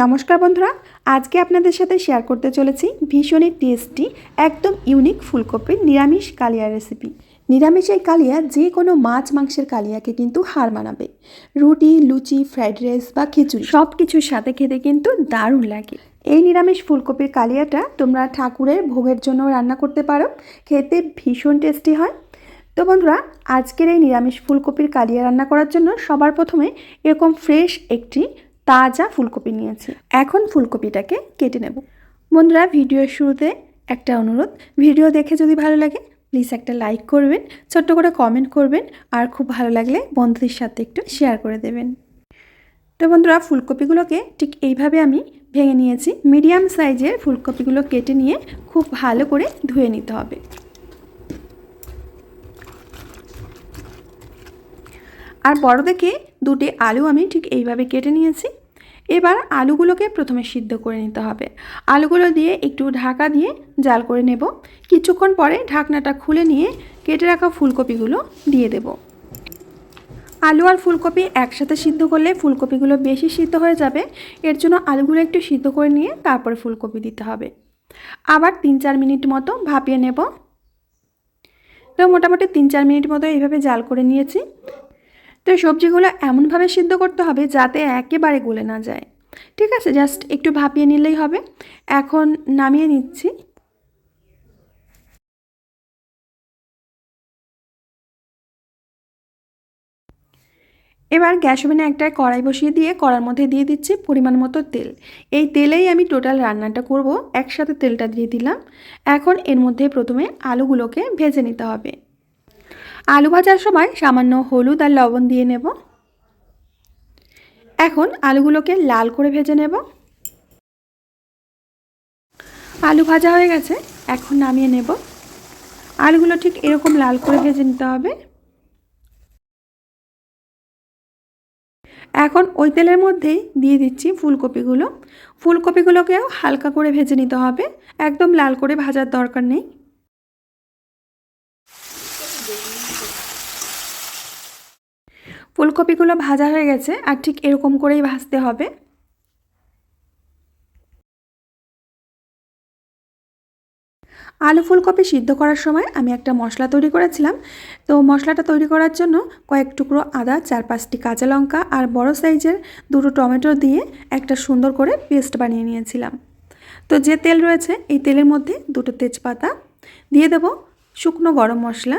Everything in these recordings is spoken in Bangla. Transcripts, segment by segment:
নমস্কার বন্ধুরা, আজকে আপনাদের সাথে শেয়ার করতে চলেছি ভীষণই টেস্টি একদম ইউনিক ফুলকপির নিরামিষ কালিয়া রেসিপি নিরামিষ এই কালিয়া যে কোনো মাছ মাংসের কালিয়াকে কিন্তু হার মানাবে। রুটি, লুচি ফ্রাইড রাইস বা খিচুড়ি। সব কিছুর সাথে খেতে কিন্তু দারুণ লাগে। এই নিরামিষ ফুলকপির কালিয়াটা তোমরা ঠাকুরের ভোগের জন্য রান্না করতে পারো, খেতে ভীষণ টেস্টি হয়। তো বন্ধুরা, আজকের এই নিরামিষ ফুলকপির কালিয়া রান্না করার জন্য সবার প্রথমে এরকম ফ্রেশ একটি তাজা ফুলকপি নিয়েছি। এখন ফুলকপিটাকে কেটে নেব। বন্ধুরা, ভিডিওর শুরুতে একটা অনুরোধ। ভিডিও দেখে যদি ভালো লাগে প্লিজ একটা লাইক করবেন, ছোট্ট করে কমেন্ট করবেন, আর খুব ভালো লাগলে বন্ধুদের সাথে একটু শেয়ার করে দেবেন। তো বন্ধুরা, ফুলকপিগুলোকে ঠিক এইভাবে আমি ভেঙে নিয়েছি। মিডিয়াম সাইজের ফুলকপিগুলো কেটে নিয়ে খুব ভালো করে ধুয়ে নিতে হবে। আর বড় দেখে দুটি আলু আমি ঠিক এইভাবে কেটে নিয়েছি। এবার আলুগুলোকে প্রথমে সিদ্ধ করে নিতে হবে। আলুগুলো দিয়ে একটু ঢাকা দিয়ে জাল করে নেব। কিছুক্ষণ পরে ঢাকনাটা খুলে নিয়ে কেটে রাখা ফুলকপিগুলো দিয়ে দেব। আলু আর ফুলকপি একসাথে সিদ্ধ করলে ফুলকপিগুলো বেশি সিদ্ধ হয়ে যাবে। এর জন্য আলুগুলো একটু সিদ্ধ করে নিয়ে তারপরে ফুলকপি দিতে হবে। আবার তিন চার মিনিট মতো ভাপিয়ে নেব। তো মোটামুটি তিন চার মিনিট মতো এইভাবে জাল করে নিয়েছি। তো সবজিগুলো এমনভাবে সিদ্ধ করতে হবে যাতে একেবারে গলে না যায়। ঠিক আছে? জাস্ট একটু ভাপিয়ে নিলেই হবে। এখন নামিয়ে নিচ্ছি। এবার গ্যাস ওভেনে একটা কড়াই বসিয়ে দিয়ে কড়ার মধ্যে দিয়ে দিচ্ছি পরিমাণ মতো তেল। এই তেলেই আমি টোটাল রান্নাটা করব। একসাথে তেলটা দিয়ে দিলাম। এখন এর মধ্যে প্রথমে আলুগুলোকে ভেজে নিতে হবে। আলু ভাজার সময় সামান্য হলুদ আর লবণ দিয়ে নেব। এখন আলুগুলোকে লাল করে ভেজে নেব। আলু ভাজা হয়ে গেছে, এখন নামিয়ে নেব। আলুগুলো ঠিক এরকম লাল করে ভেজে নিতে হবে। এখন ওই তেলের মধ্যেই দিয়ে দিচ্ছি ফুলকপিগুলো। ফুলকপিগুলোকেও হালকা করে ভেজে নিতে হবে। একদম লাল করে ভাজার দরকার নেই। ফুলকপিগুলো ভাজা হয়ে গেছে, আর ঠিক এরকম করেই ভাজতে হবে। আলু ফুলকপি সিদ্ধ করার সময় আমি একটা মশলা তৈরি করেছিলাম। তো মশলাটা তৈরি করার জন্য কয়েক টুকরো আদা, চার পাঁচটি কাঁচা লঙ্কা আর বড় সাইজের দুটো টমেটো দিয়ে একটা সুন্দর করে পেস্ট বানিয়ে নিয়েছিলাম। তো যে তেল রয়েছে, এই তেলের মধ্যে দুটো তেজপাতা দিয়ে দেব শুকনো গরম মশলা,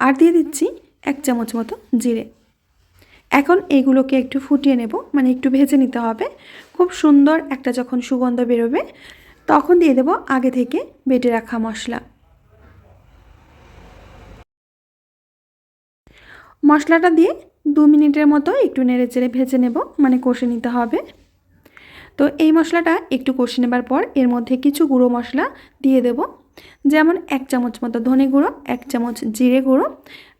আর দিয়ে দিচ্ছি এক চামচ মতো জিরে। এখন এইগুলোকে একটু ফুটিয়ে নেব মানে একটু ভেজে নিতে হবে। খুব সুন্দর একটা যখন সুগন্ধ বেরোবে, তখন দিয়ে দেব আগে থেকে বেটে রাখা মশলা। মশলাটা দিয়ে দু মিনিটের মতো একটু নেড়ে চেড়ে ভেজে নেব মানে কষে নিতে হবে। তো এই মশলাটা একটু কষে নেবার পর এর মধ্যে কিছু গুঁড়ো মশলা দিয়ে দেব। যেমন এক চামচ মতো ধনে গুঁড়ো, এক চামচ জিরে গুঁড়ো,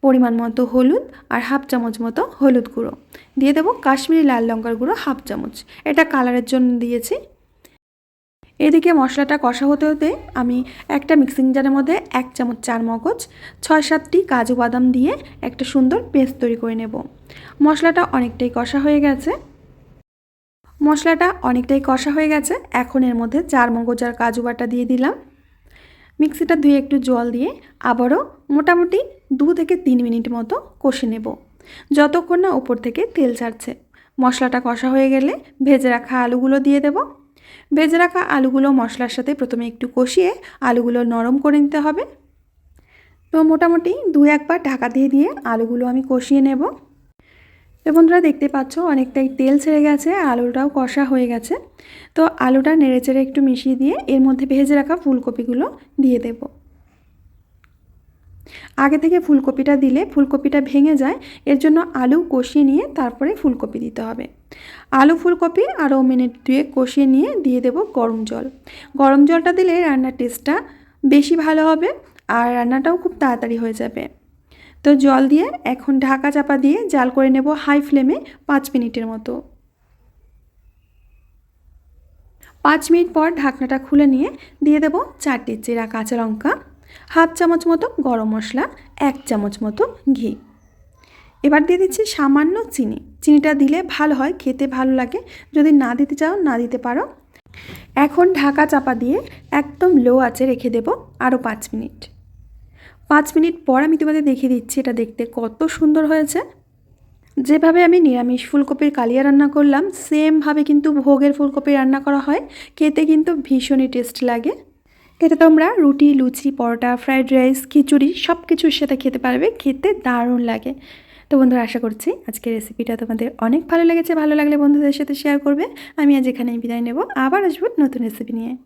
পরিমাণ মতো হলুদ আর হাফ চামচ মতো হলুদ গুঁড়ো। দিয়ে দেবো কাশ্মীরি লাল লঙ্কার গুঁড়ো হাফ চামচ। এটা কালারের জন্য দিয়েছি। এদিকে মশলাটা কষা হতে হতে আমি একটা মিক্সিং জারের মধ্যে এক চামচ চার মগজ ছয় সাতটি কাজু বাদাম দিয়ে একটা সুন্দর পেস্ট তৈরি করে নেব। মশলাটা অনেকটাই কষা হয়ে গেছে। মশলাটা অনেকটাই কষা হয়ে গেছে। এখন এর মধ্যে চার মগজ আর কাজু বাটা দিয়ে দিলাম। মিক্সিটা ধুয়ে একটু জল দিয়ে আবারও মোটামুটি দু থেকে তিন মিনিট মতো কষে নেব। যতক্ষণ না উপর থেকে তেল ছাড়ছে। মশলাটা কষা হয়ে গেলে ভেজে রাখা আলুগুলো দিয়ে দেব। ভেজে রাখা আলুগুলো মশলার সাথে প্রথমে একটু কষিয়ে আলুগুলো নরম করে নিতে হবে। তো মোটামুটি দু একবার ঢাকা দিয়ে দিয়ে আলুগুলো আমি কষিয়ে নেব। তো বন্ধুরা দেখতে পাচ্ছ, অনেকটাই তেল ছেড়ে গেছে, আলুটাও কষা হয়ে গেছে। তো আলুটা নেড়ে চেড়ে একটু মিশিয়ে দিয়ে এর মধ্যে ভেজে রাখা ফুলকপিগুলো দিয়ে দেব। আগে থেকে ফুলকপিটা দিলে ফুলকপিটা ভেঙে যায়, এর জন্য আলু কষিয়ে নিয়ে তারপরে ফুলকপি দিতে হবে। আলু ফুলকপি আরও মিনিট দুয়ে কষিয়ে নিয়ে দিয়ে দেব গরম জল। গরম জলটা দিলে রান্নার টেস্টটা বেশি ভালো হবে, আর রান্নাটাও খুব তাড়াতাড়ি হয়ে যাবে। তো জল দিয়ে এখন ঢাকা চাপা দিয়ে জাল করে নেব হাই ফ্লেমে পাঁচ মিনিটের মতো। পাঁচ মিনিট পর ঢাকনাটা খুলে নিয়ে দিয়ে দেব চারটি চেরা কাঁচা লঙ্কা, হাফ চামচ মতো গরম মশলা, এক চামচ মতো ঘি। এবার দিয়ে দিচ্ছি সামান্য চিনি। চিনিটা দিলে ভালো হয়, খেতে ভালো লাগে। যদি না দিতে চাও, না দিতে পারো। এখন ঢাকা চাপা দিয়ে একদম লো আঁচে রেখে দেবো আরও পাঁচ মিনিট। পাঁচ মিনিট পর আমি তোমাদের দেখিয়ে দিচ্ছি এটা দেখতে কত সুন্দর হয়েছে। যেভাবে আমি নিরামিষ ফুলকপির কালিয়া রান্না করলাম, সেমভাবে কিন্তু ভোগের ফুলকপি রান্না করা হয়। খেতে কিন্তু ভীষণই টেস্ট লাগে। এটা তোমরা রুটি, লুচি, পরোটা, ফ্রাইড রাইস, খিচুড়ি সব কিছুর সাথে খেতে পারবে। খেতে দারুণ লাগে। তো বন্ধুরা, আশা করছি আজকের রেসিপিটা তোমাদের অনেক ভালো লেগেছে। ভালো লাগলে বন্ধুদের সাথে শেয়ার করবে। আমি আজ এখানেই বিদায় নেব। আবার আসব নতুন রেসিপি নিয়ে।